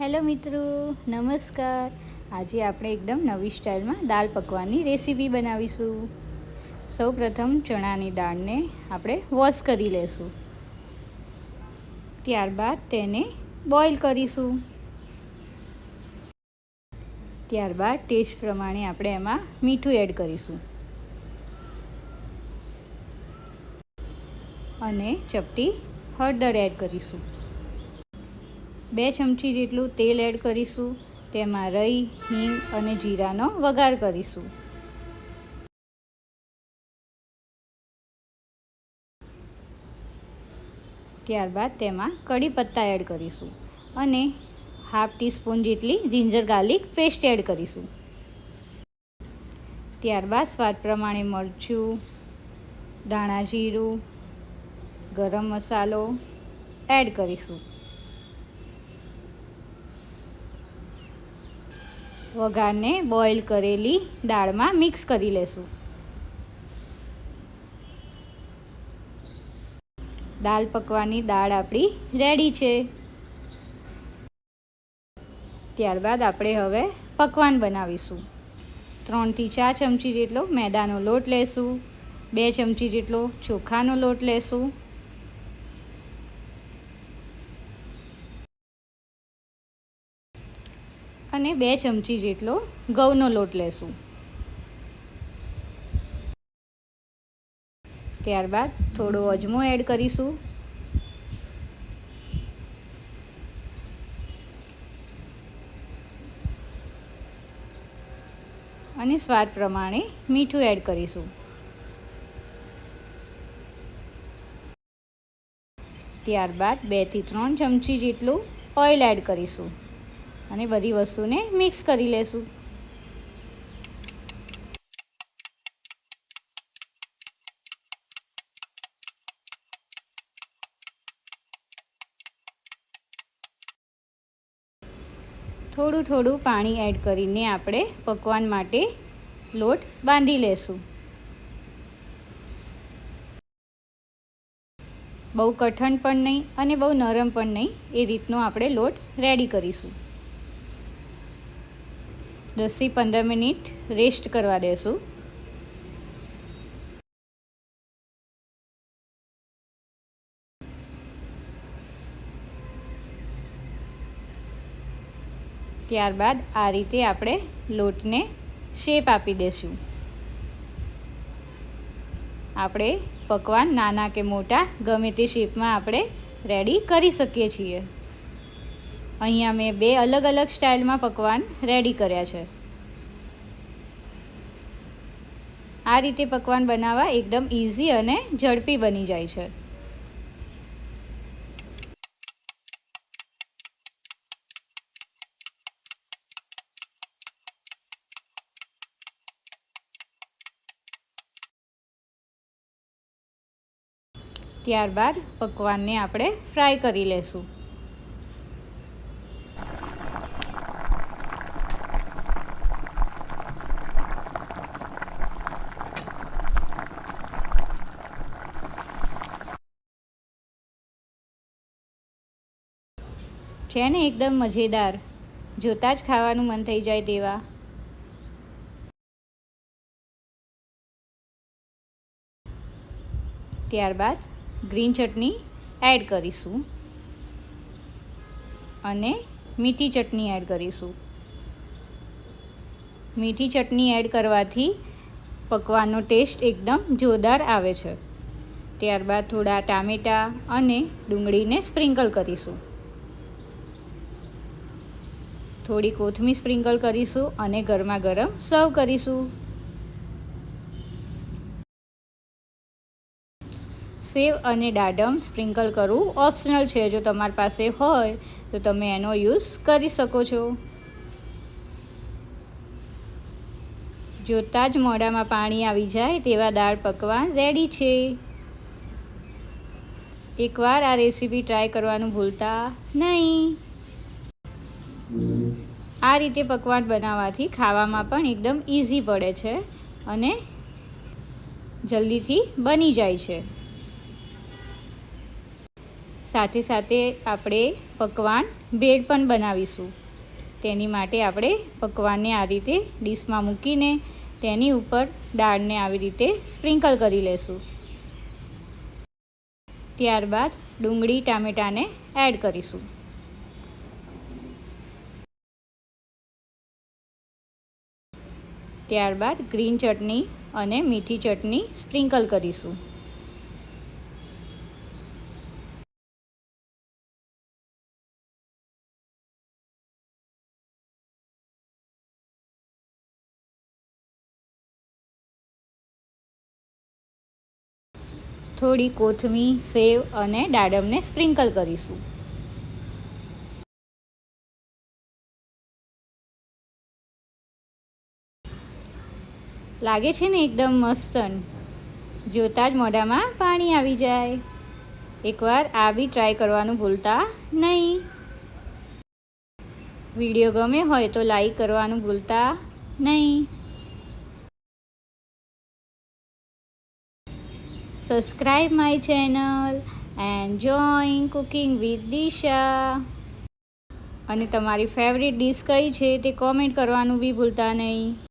Hello મિત્રો, નમસ્કાર. આજે આપણે એકદમ નવી સ્ટાઇલમાં દાળ પકવાનની રેસીપી બનાવીશું. સૌ પ્રથમ ચણાની દાળને આપણે વોશ કરી લેશું. ત્યારબાદ તેને બોઇલ કરીશું. ત્યારબાદ ટેસ્ટ પ્રમાણે આપણે એમાં મીઠું એડ કરીશું. અને ચપટી હળદર એડ કરીશું. બે ચમચી જેટલું તેલ એડ કરીશું. તેમાં રઈ હિંગ અને જીરાનો વઘાર કરીશું. ત્યારબાદ તેમાં કડી પત્તા એડ કરીશું અને હાફ ટીસ્પૂન જેટલી જિંજર ગાર્લિક પેસ્ટ એડ કરીશું. ત્યારબાદ સ્વાદ પ્રમાણે મરચું, ધાણા જીરું, ગરમ મસાલો એડ કરીશું. વઘારને બોઇલ કરેલી દાળમાં મિક્સ કરી લેશું. દાળ પકવાની દાળ આપણી રેડી છે. ત્યારબાદ આપણે હવે પકવાન બનાવીશું. ત્રણથી ચાર ચમચી જેટલો મેદાનો લોટ લેશું, બે ચમચી જેટલો ચોખાનો લોટ લેશું બે ચમચી જેટલો ઘઉંનો લોટ લેશું. ત્યારબાદ થોડો અજમો એડ કરીશું. અને સ્વાદ પ્રમાણે મીઠું એડ કરીશું. ત્યારબાદ બેથી ત્રણ ચમચી જેટલું ઓઇલ એડ કરીશું. અને બધી વસ્તુને મિક્સ કરી લેશું. થોડું થોડું પાણી એડ કરીને આપણે પકવાન માટે લોટ બાંધી લેશું. બહુ કઠણ પણ નહીં અને બહુ નરમ પણ નહીં, એ રીતનો આપણે લોટ રેડી કરીશું. દસથી પંદર મિનિટ રેસ્ટ કરવા દેશું. ત્યારબાદ આ રીતે આપણે લોટને શેપ આપી દેશું. આપણે પકવાન નાના કે મોટા ગમે તે શેપમાં આપણે રેડી કરી શકીએ છીએ. અહીંયા મેં બે અલગ અલગ સ્ટાઇલમાં પકવાન રેડી કર્યા છે. આ રીતે પકવાન બનાવવા એકદમ ઇઝી અને ઝડપી બની જાય છે. ત્યારબાદ પકવાનને આપણે ફ્રાય કરી લેશું. છે ને એકદમ મજેદાર. જોતાં જ ખાવાનું મન થઈ જાય તેવા. ત્યારબાદ ગ્રીન ચટણી એડ કરીશું. અને મીઠી ચટણી એડ કરીશું. મીઠી ચટણી એડ કરવાથી પકવાનો ટેસ્ટ એકદમ જોરદાર આવે છે. ત્યારબાદ થોડા ટામેટાં અને ડુંગળીને સ્પ્રિંકલ કરીશું. થોડી કોથમીર સ્પ્રિંકલ કરીશું અને ગરમા ગરમ સર્વ કરીશું. સેવ અને દાડમ સ્પ્રિંકલ કરવું ઓપ્શનલ છે. જો તમારી પાસે હોય, તો તમે એનો યુઝ કરી શકો છો. જોતાં જ મોઢામાં પાણી આવી જાય તેવા દાળ પકવાન રેડી છે. એકવાર આ રેસીપી ટ્રાય કરવાનું ભૂલતા નહીં. આ રીતે પકવાન બનાવવાથી ખાવામાં પણ એકદમ ઇઝી પડે છે અને જલ્દીથી બની જાય છે. સાથે સાથે આપણે પકવાન ભેળ પણ બનાવીશું. તેની માટે આપણે પકવાનને આ રીતે ડીશમાં મૂકીને તેની ઉપર દાળને આવી રીતે સ્પ્રિંકલ કરી લેશું. ત્યારબાદ ડુંગળી, ટામેટાને એડ કરીશું. ત્યારબાદ ગ્રીન ચટણી અને મીઠી ચટણી સ્પ્રિંકલ કરીશું. થોડી કોથમી સેવ અને દાડમને સ્પ્રિંકલ કરીશું. લાગે છે ને એકદમ મસ્ત જોતાં જ મોઢામાં પાણી આવી જાય. એકવાર આ બી ટ્રાય કરવાનું ભૂલતા નહીં. વીડિયો ગમે હોય તો લાઈક કરવાનું ભૂલતા નહીં. Subscribe my channel and join cooking with Disha અને તમારી ફેવરિટ ડિશ કઈ છે તે કોમેન્ટ કરવાનું બી ભૂલતા નહીં.